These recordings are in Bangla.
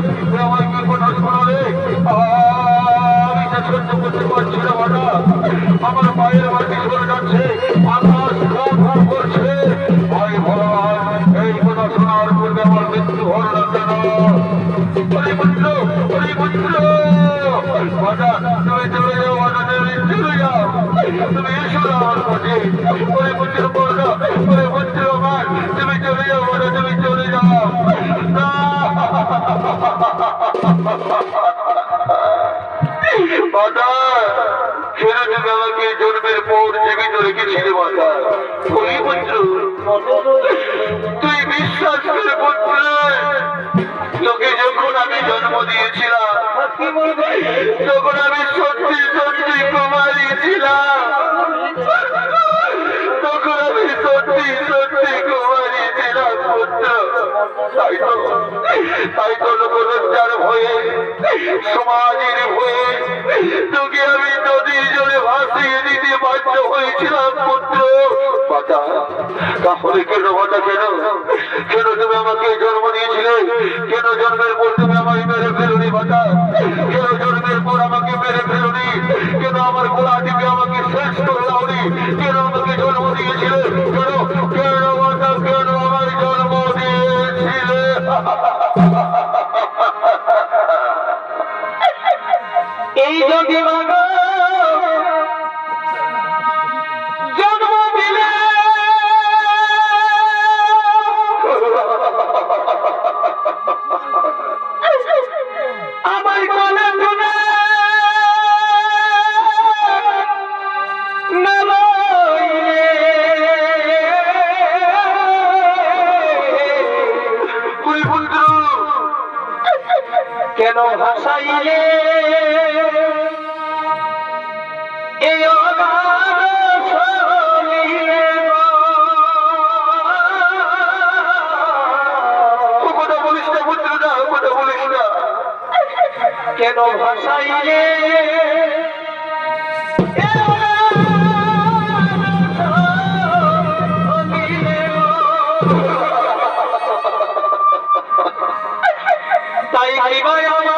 তুই আমায় শোনালে আমি সহ্য করতে পারছি না বাটা আমার পায়ের মাটি সরে যাচ্ছে আকাশ কান করছে ভাই ভগবান এই কথা আমার মৃত্যু বাটা তুমি তুমি চলে যাও বাটা ছেড়ে তুমি আমাকে জন্মের পর জীবিত রেখেছিলে পুত্র তুই বিশ্বাস করে পুত্র তোকে যখন আমি জন্ম দিয়েছিলাম তখন আমি সত্যি সত্যি কুমারী ছিলাম। তাই তো লোকলজ্জার ভয়ে সমাজের ভয়ে তোকে আমি নদীর জলে ভাসিয়ে দিতে বাধ্য হয়েছিলাম, পুত্র কেন আমাকে আমার গোলা টিপে আমাকে শেষ করে দাওনি কেন আমাকে জন্ম দিয়েছিলে? কথা ভাসাইলে? না। কেন ভাসাইলে? তাই ভাই আমার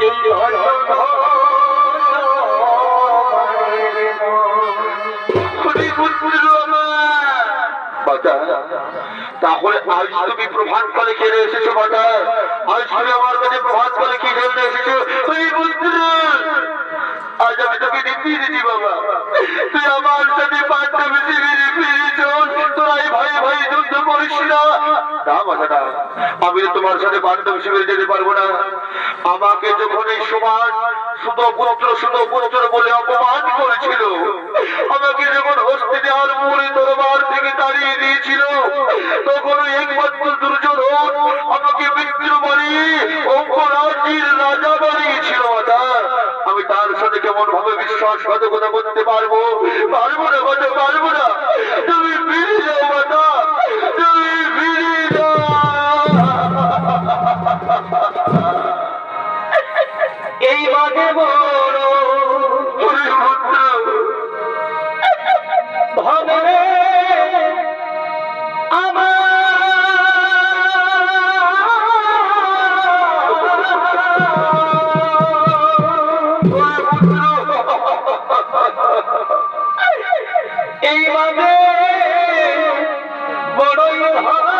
এই বাটা তাহলে আজ তুমি প্রভাত করে খেলে এসেছ বাটা আজ তুমি আমার কাছে প্রভাত করে কি খেলতে এসেছ? তুমি পুত্র আজ আমি তোকে দিচ্ছি বাবা তুই আমার সাথে পাঁচটা বেশি আমি তোমার সাথে পাঁচটা শিবিরে যেতে পারব না আমাকে যখন এই সমাজ শুধু পুত্র শুধু পুত্র বলে অপমান করেছিল আমাকে যখন হস্তে দেওয়ার মুড়ে দরবার থেকে তাড়িয়ে দিয়েছিল তখন একমাত্র দুর্যোধন আমাকে মৃত্যু বানিয়ে অঙ্করাজ্যের রাজা বানিয়েছিল মাতা আমি তার সাথে কেমন ভাবে বিশ্বাসঘাতকতা করতে পারব? পারব না বলতে পারব না। তুমি ফিরে যাও মাতা। তুমি ফিরে যাও। এই বাগে বড় ভাবে বাদে বড়ই ভালো।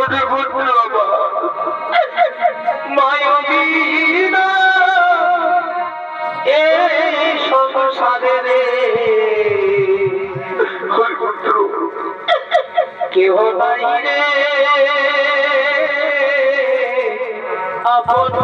ওরে বাবা মায়বিনা এই সংসারে রে। কেহ নাই রে আপন